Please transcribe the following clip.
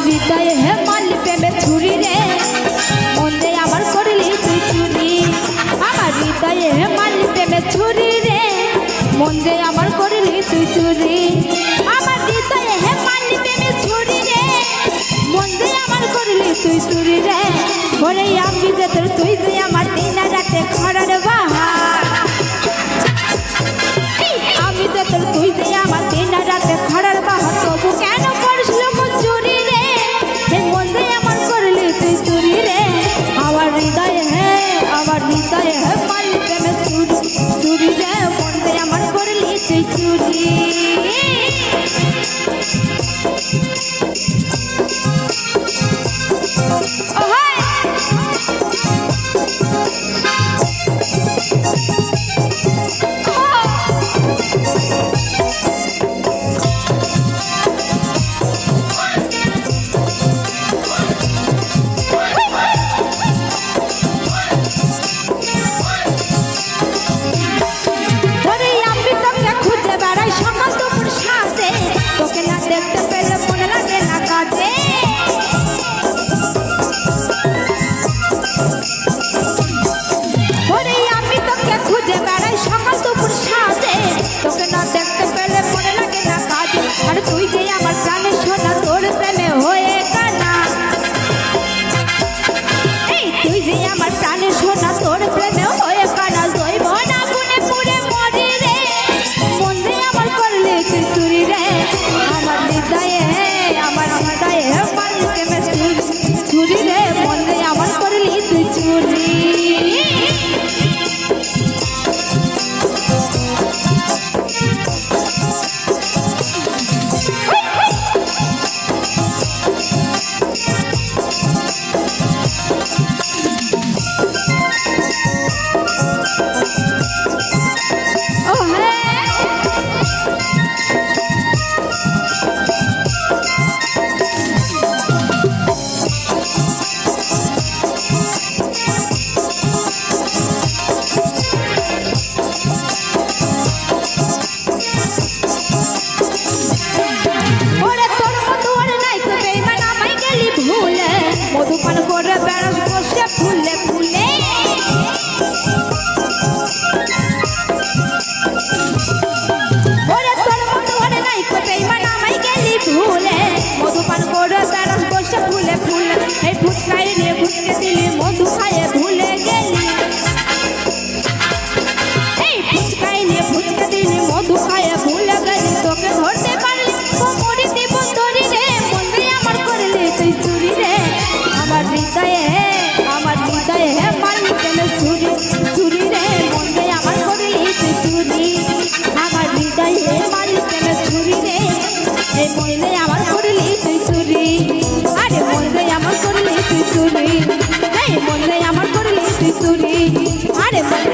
হৃদয়ে হে মারলি প্রেমে ছুরি রে। মন্দে আমার করলি তুই চুরি। আমার হৃদয়ে হে মারলি প্রেমে ছুরি রে। মন্দে আমার পেলে মনে লাগে না কাজ আর তুই যে আমার প্রাণে সোনা তোর প্রেমে হয়ে কানা এই তুই যে আমার প্রাণে Uy. আরে মইলে আমার করলি তুই চুরি। আরে মইলে আমার করলি তুই চুরি। এই মইলে আমার করলি তুই চুরি। আরে মইলে